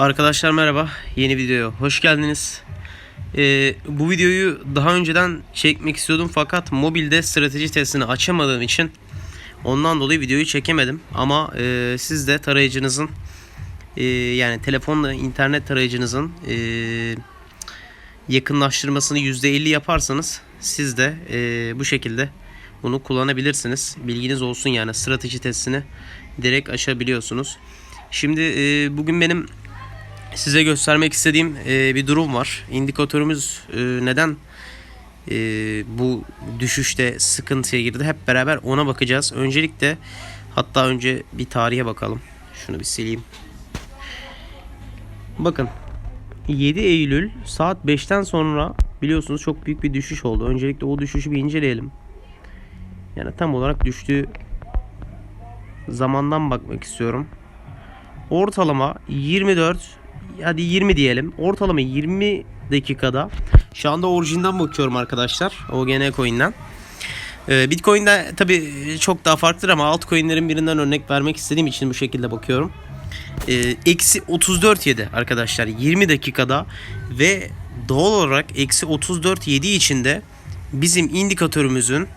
Arkadaşlar merhaba. Yeni videoya hoş geldiniz. Ee, bu videoyu daha önceden çekmek istiyordum fakat mobilde strateji testini açamadığım için ondan dolayı videoyu çekemedim. Ama e, siz de tarayıcınızın e, yani telefonla internet tarayıcınızın e, yakınlaştırmasını %50 yaparsanız siz de e, bu şekilde bunu kullanabilirsiniz. Bilginiz olsun yani strateji testini direkt açabiliyorsunuz. Şimdi e, bugün benim size göstermek istediğim e, bir durum var. İndikatörümüz e, neden e, bu düşüşte sıkıntıya girdi? Hep beraber ona bakacağız. Öncelikle hatta önce bir tarihe bakalım. Şunu bir sileyim. Bakın 7 Eylül saat 5'ten sonra biliyorsunuz çok büyük bir düşüş oldu. Öncelikle o düşüşü bir inceleyelim. Yani tam olarak düştüğü zamandan bakmak istiyorum. Ortalama 24 hadi 20 diyelim. Ortalama 20 dakikada şu anda orijinden bakıyorum arkadaşlar. OGN coin'den. Ee, Bitcoin'de tabi çok daha farklıdır ama altcoin'lerin birinden örnek vermek istediğim için bu şekilde bakıyorum. Ee, Eksi 34 yedi arkadaşlar 20 dakikada ve doğal olarak eksi 34 yediği için de bizim indikatörümüzün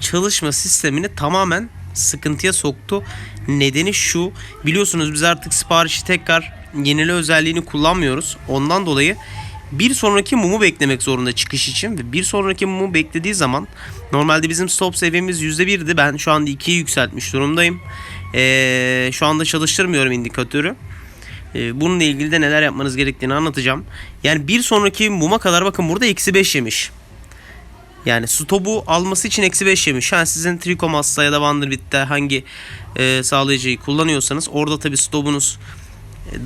çalışma sistemini tamamen sıkıntıya soktu. Nedeni şu biliyorsunuz biz artık siparişi tekrar yenile özelliğini kullanmıyoruz. Ondan dolayı bir sonraki mumu beklemek zorunda çıkış için ve bir sonraki mumu beklediği zaman normalde bizim stop seviyemiz %1'di. Ben şu anda 2'ye yükseltmiş durumdayım. Ee, şu anda çalıştırmıyorum indikatörü. Ee, bununla ilgili de neler yapmanız gerektiğini anlatacağım. Yani bir sonraki muma kadar bakın burada eksi 5 yemiş. Yani stopu alması için eksi 5 yemiş. Yani sizin Tricomas'ta ya da Vanderbilt'te hangi e, sağlayıcıyı kullanıyorsanız orada tabi stopunuz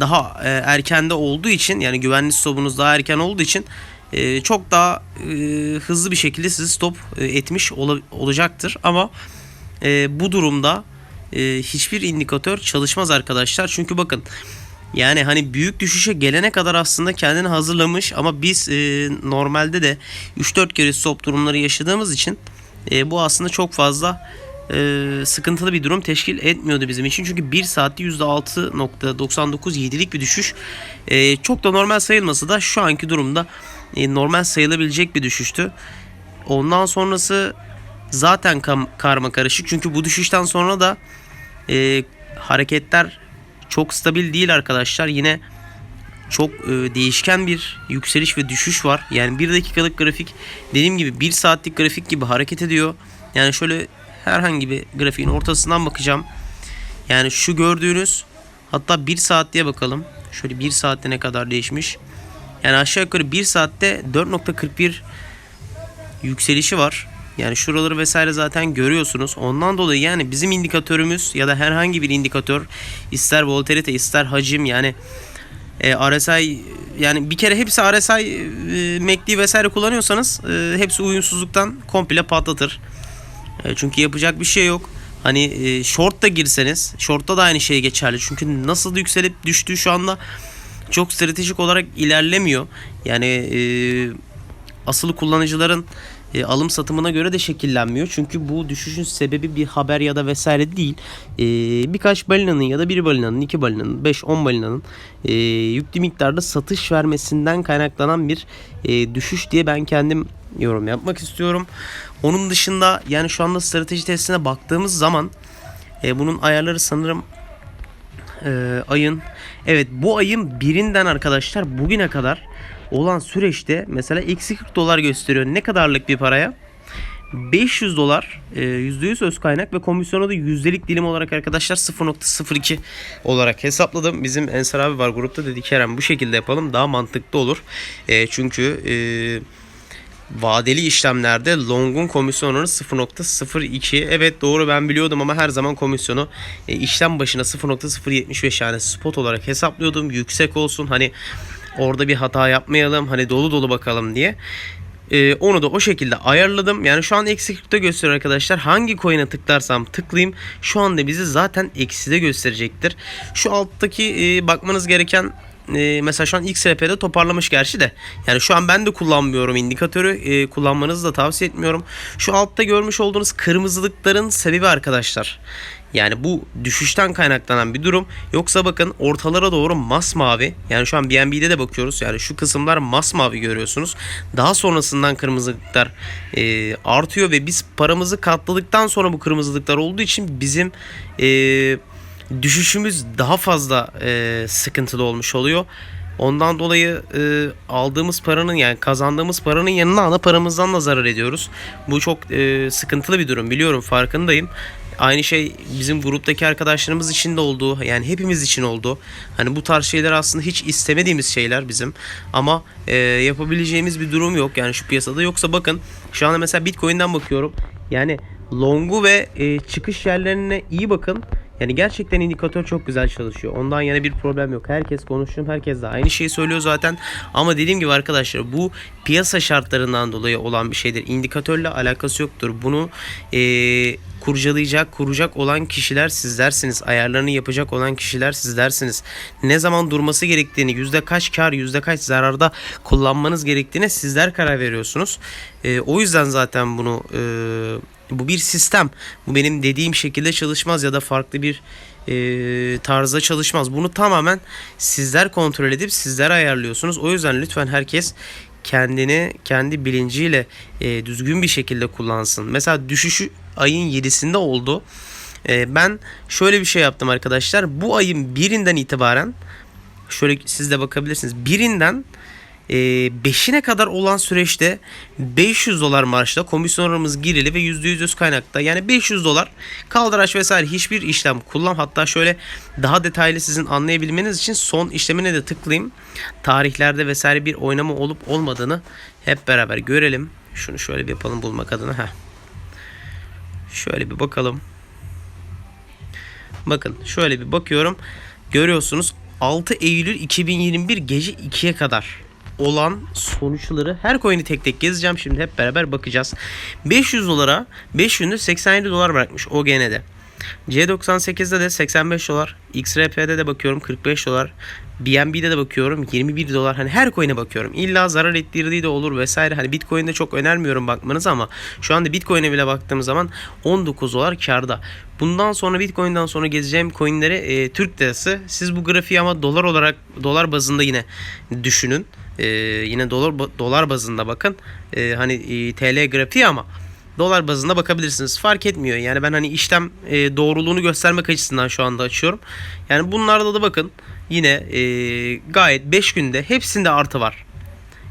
daha e, erkende olduğu için yani güvenli stopunuz daha erken olduğu için e, çok daha e, hızlı bir şekilde sizi stop etmiş ola- olacaktır. Ama bu durumda hiçbir indikatör çalışmaz arkadaşlar. Çünkü bakın yani hani büyük düşüşe gelene kadar aslında kendini hazırlamış ama biz normalde de 3-4 kere stop durumları yaşadığımız için bu aslında çok fazla e, sıkıntılı bir durum teşkil etmiyordu bizim için. Çünkü 1 saatte %6.99 7'lik bir düşüş e, çok da normal sayılmasa da şu anki durumda e, normal sayılabilecek bir düşüştü. Ondan sonrası zaten karma karışık. Çünkü bu düşüşten sonra da e, hareketler çok stabil değil arkadaşlar. Yine çok e, değişken bir yükseliş ve düşüş var. Yani 1 dakikalık grafik dediğim gibi 1 saatlik grafik gibi hareket ediyor. Yani şöyle herhangi bir grafiğin ortasından bakacağım. Yani şu gördüğünüz hatta 1 saat diye bakalım. Şöyle 1 saatte ne kadar değişmiş. Yani aşağı yukarı 1 saatte 4.41 yükselişi var. Yani şuraları vesaire zaten görüyorsunuz. Ondan dolayı yani bizim indikatörümüz ya da herhangi bir indikatör ister volatilite ister hacim yani e, RSI yani bir kere hepsi RSI e, MACD vesaire kullanıyorsanız e, hepsi uyumsuzluktan komple patlatır. E, çünkü yapacak bir şey yok. Hani e, short da girseniz shortta da aynı şey geçerli. Çünkü nasıl yükselip düştüğü şu anda çok stratejik olarak ilerlemiyor. Yani e, asıl kullanıcıların e, alım satımına göre de şekillenmiyor. Çünkü bu düşüşün sebebi bir haber ya da vesaire değil. E, birkaç balinanın ya da bir balinanın, iki balinanın, 5-10 balinanın e, yüklü miktarda satış vermesinden kaynaklanan bir e, düşüş diye ben kendim yorum yapmak istiyorum. Onun dışında yani şu anda strateji testine baktığımız zaman e, bunun ayarları sanırım e, ayın evet bu ayın birinden arkadaşlar bugüne kadar olan süreçte mesela eksi 40 dolar gösteriyor. Ne kadarlık bir paraya? 500 dolar e, %100 öz kaynak ve komisyonu da yüzdelik dilim olarak arkadaşlar 0.02 olarak hesapladım. Bizim Ensar abi var grupta dedi Kerem bu şekilde yapalım daha mantıklı olur. E, çünkü e, vadeli işlemlerde long'un komisyon oranı 0.02. Evet doğru ben biliyordum ama her zaman komisyonu e, işlem başına 0.075 yani spot olarak hesaplıyordum. Yüksek olsun hani orada bir hata yapmayalım hani dolu dolu bakalım diye. E, onu da o şekilde ayarladım. Yani şu an eksi 40'ta gösteriyor arkadaşlar. Hangi coin'e tıklarsam tıklayayım şu anda bizi zaten ekside gösterecektir. Şu alttaki e, bakmanız gereken e, mesela şu an XRP'de toparlamış gerçi de. Yani şu an ben de kullanmıyorum indikatörü. E, kullanmanızı da tavsiye etmiyorum. Şu altta görmüş olduğunuz kırmızılıkların sebebi arkadaşlar. Yani bu düşüşten kaynaklanan bir durum. Yoksa bakın ortalara doğru masmavi. Yani şu an BNB'de de bakıyoruz. Yani şu kısımlar masmavi görüyorsunuz. Daha sonrasından kırmızılıklar e, artıyor ve biz paramızı katladıktan sonra bu kırmızılıklar olduğu için bizim e, düşüşümüz daha fazla e, sıkıntılı olmuş oluyor. Ondan dolayı e, aldığımız paranın yani kazandığımız paranın yanına ana paramızdan da zarar ediyoruz. Bu çok e, sıkıntılı bir durum biliyorum farkındayım. Aynı şey bizim gruptaki arkadaşlarımız için de oldu. Yani hepimiz için oldu. Hani bu tarz şeyler aslında hiç istemediğimiz şeyler bizim. Ama e, yapabileceğimiz bir durum yok. Yani şu piyasada yoksa bakın şu anda mesela Bitcoin'den bakıyorum. Yani longu ve e, çıkış yerlerine iyi bakın. Yani gerçekten indikatör çok güzel çalışıyor. Ondan yana bir problem yok. Herkes konuştuğum herkes de aynı şeyi söylüyor zaten. Ama dediğim gibi arkadaşlar bu piyasa şartlarından dolayı olan bir şeydir. İndikatörle alakası yoktur. Bunu eee kurcalayacak, kuracak olan kişiler sizlersiniz. Ayarlarını yapacak olan kişiler sizlersiniz. Ne zaman durması gerektiğini, yüzde kaç kar, yüzde kaç zararda kullanmanız gerektiğine sizler karar veriyorsunuz. Eee, o yüzden zaten bunu eee, bu bir sistem. Bu benim dediğim şekilde çalışmaz ya da farklı bir e, tarzda çalışmaz. Bunu tamamen sizler kontrol edip sizler ayarlıyorsunuz. O yüzden lütfen herkes kendini kendi bilinciyle e, düzgün bir şekilde kullansın. Mesela düşüşü ayın 7'sinde oldu. E, ben şöyle bir şey yaptım arkadaşlar. Bu ayın birinden itibaren şöyle siz de bakabilirsiniz. Birinden 5'ine kadar olan süreçte 500 dolar marşla komisyonlarımız girili ve %100 kaynakta. Yani 500 dolar kaldıraç vesaire hiçbir işlem kullan. Hatta şöyle daha detaylı sizin anlayabilmeniz için son işlemine de tıklayayım. Tarihlerde vesaire bir oynama olup olmadığını hep beraber görelim. Şunu şöyle bir yapalım bulmak adına. Heh. şöyle bir bakalım. Bakın şöyle bir bakıyorum. Görüyorsunuz 6 Eylül 2021 gece 2'ye kadar olan sonuçları her coin'i tek tek gezeceğim. Şimdi hep beraber bakacağız. 500 dolara 5 günde 87 dolar bırakmış OGN'de. C98'de de 85 dolar. XRP'de de bakıyorum 45 dolar. BNB'de de bakıyorum 21 dolar. Hani her coin'e bakıyorum. İlla zarar ettirdiği de olur vesaire. Hani Bitcoin'de çok önermiyorum bakmanız ama şu anda Bitcoin'e bile baktığım zaman 19 dolar karda. Bundan sonra Bitcoin'den sonra gezeceğim coin'leri e, Türk lirası. Siz bu grafiği ama dolar olarak dolar bazında yine düşünün. E, yine dolar dolar bazında bakın. E, hani e, TL grafiği ama dolar bazında bakabilirsiniz. Fark etmiyor. Yani ben hani işlem e, doğruluğunu göstermek açısından şu anda açıyorum. Yani bunlarda da bakın yine e, gayet 5 günde hepsinde artı var.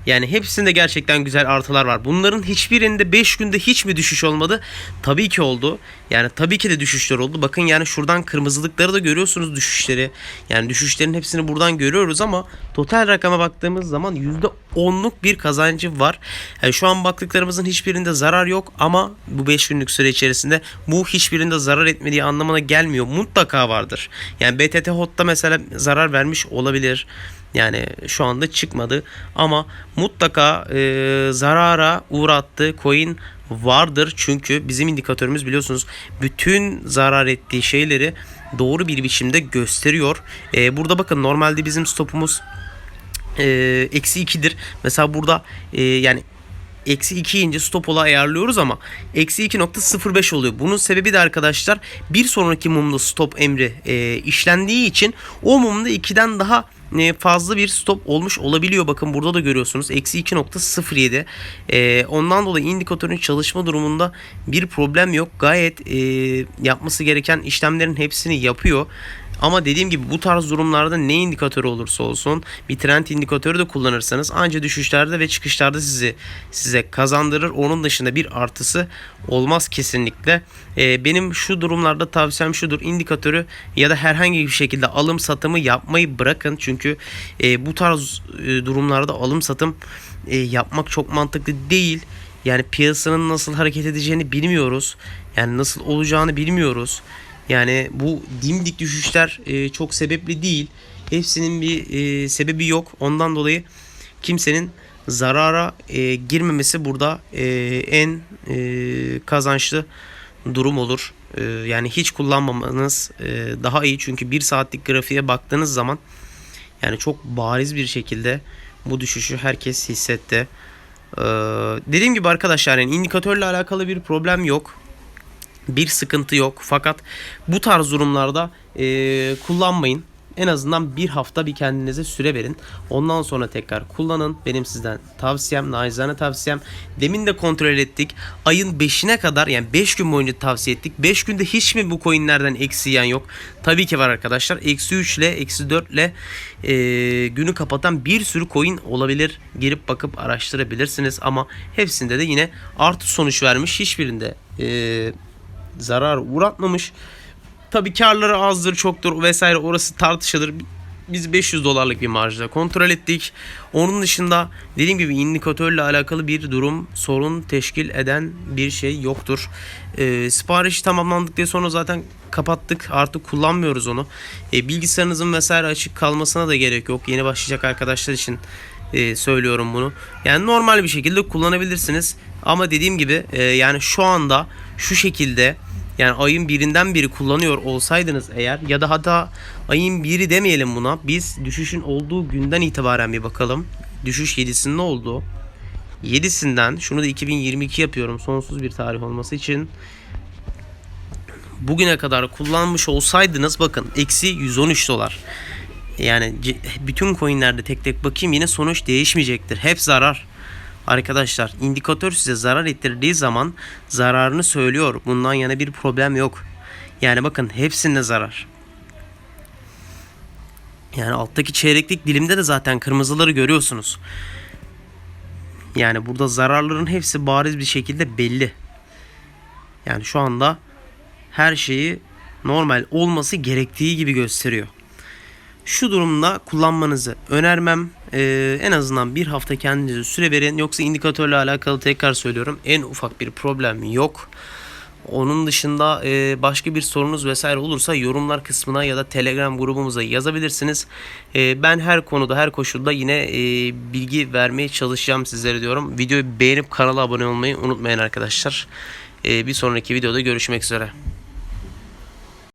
Yani hepsinde gerçekten güzel artılar var. Bunların hiçbirinde 5 günde hiç mi düşüş olmadı? Tabii ki oldu. Yani tabii ki de düşüşler oldu. Bakın yani şuradan kırmızılıkları da görüyorsunuz düşüşleri. Yani düşüşlerin hepsini buradan görüyoruz ama total rakama baktığımız zaman %10'luk bir kazancı var. Yani şu an baktıklarımızın hiçbirinde zarar yok ama bu 5 günlük süre içerisinde bu hiçbirinde zarar etmediği anlamına gelmiyor. Mutlaka vardır. Yani BTT Hot'ta mesela zarar vermiş olabilir. Yani şu anda çıkmadı ama mutlaka e, zarara uğrattığı coin vardır. Çünkü bizim indikatörümüz biliyorsunuz bütün zarar ettiği şeyleri doğru bir biçimde gösteriyor. E, burada bakın normalde bizim stopumuz e, eksi 2'dir. Mesela burada e, yani eksi 2 ince stop ola ayarlıyoruz ama eksi 2.05 oluyor. Bunun sebebi de arkadaşlar bir sonraki mumda stop emri e, işlendiği için o mumda 2'den daha fazla bir stop olmuş olabiliyor. Bakın burada da görüyorsunuz. Eksi 2.07. E, ondan dolayı indikatörün çalışma durumunda bir problem yok. Gayet e, yapması gereken işlemlerin hepsini yapıyor. Ama dediğim gibi bu tarz durumlarda ne indikatörü olursa olsun bir trend indikatörü de kullanırsanız ancak düşüşlerde ve çıkışlarda sizi size kazandırır. Onun dışında bir artısı olmaz kesinlikle. Ee, benim şu durumlarda tavsiyem şudur. indikatörü ya da herhangi bir şekilde alım satımı yapmayı bırakın. Çünkü e, bu tarz e, durumlarda alım satım e, yapmak çok mantıklı değil. Yani piyasanın nasıl hareket edeceğini bilmiyoruz. Yani nasıl olacağını bilmiyoruz. Yani bu dimdik düşüşler e, çok sebepli değil. Hepsinin bir e, sebebi yok. Ondan dolayı kimsenin zarara e, girmemesi burada e, en e, kazançlı durum olur. E, yani hiç kullanmamanız e, daha iyi. Çünkü bir saatlik grafiğe baktığınız zaman yani çok bariz bir şekilde bu düşüşü herkes hissetti. Ee, dediğim gibi arkadaşlar yani indikatörle alakalı bir problem yok. Bir sıkıntı yok. Fakat bu tarz durumlarda eee, kullanmayın. En azından bir hafta bir kendinize süre verin. Ondan sonra tekrar kullanın. Benim sizden tavsiyem, naizane tavsiyem. Demin de kontrol ettik. Ayın 5'ine kadar yani 5 gün boyunca tavsiye ettik. 5 günde hiç mi bu coinlerden eksi yiyen yok? Tabii ki var arkadaşlar. Eksi 3 ile eksi 4 ile eee, günü kapatan bir sürü coin olabilir. Girip bakıp araştırabilirsiniz. Ama hepsinde de yine artı sonuç vermiş. Hiçbirinde eee zarar uğratmamış. Tabii karları azdır çoktur vesaire orası tartışılır. Biz 500 dolarlık bir marjda kontrol ettik. Onun dışında dediğim gibi indikatörle alakalı bir durum sorun teşkil eden bir şey yoktur. Ee, sipariş tamamlandıktan sonra zaten kapattık artık kullanmıyoruz onu. Ee, bilgisayarınızın vesaire açık kalmasına da gerek yok. Yeni başlayacak arkadaşlar için e, söylüyorum bunu. Yani normal bir şekilde kullanabilirsiniz. Ama dediğim gibi e, yani şu anda şu şekilde yani ayın birinden biri kullanıyor olsaydınız eğer ya da hatta ayın biri demeyelim buna. Biz düşüşün olduğu günden itibaren bir bakalım. Düşüş 7'sinde oldu. 7'sinden şunu da 2022 yapıyorum sonsuz bir tarih olması için. Bugüne kadar kullanmış olsaydınız bakın eksi 113 dolar. Yani bütün coinlerde tek tek bakayım yine sonuç değişmeyecektir. Hep zarar. Arkadaşlar indikatör size zarar ettirdiği zaman zararını söylüyor. Bundan yana bir problem yok. Yani bakın hepsinde zarar. Yani alttaki çeyreklik dilimde de zaten kırmızıları görüyorsunuz. Yani burada zararların hepsi bariz bir şekilde belli. Yani şu anda her şeyi normal olması gerektiği gibi gösteriyor. Şu durumda kullanmanızı önermem. Ee, en azından bir hafta kendinize süre verin. Yoksa indikatörle alakalı tekrar söylüyorum. En ufak bir problem yok. Onun dışında e, başka bir sorunuz vesaire olursa yorumlar kısmına ya da Telegram grubumuza yazabilirsiniz. E, ben her konuda her koşulda yine e, bilgi vermeye çalışacağım sizlere diyorum. Videoyu beğenip kanala abone olmayı unutmayın arkadaşlar. E, bir sonraki videoda görüşmek üzere.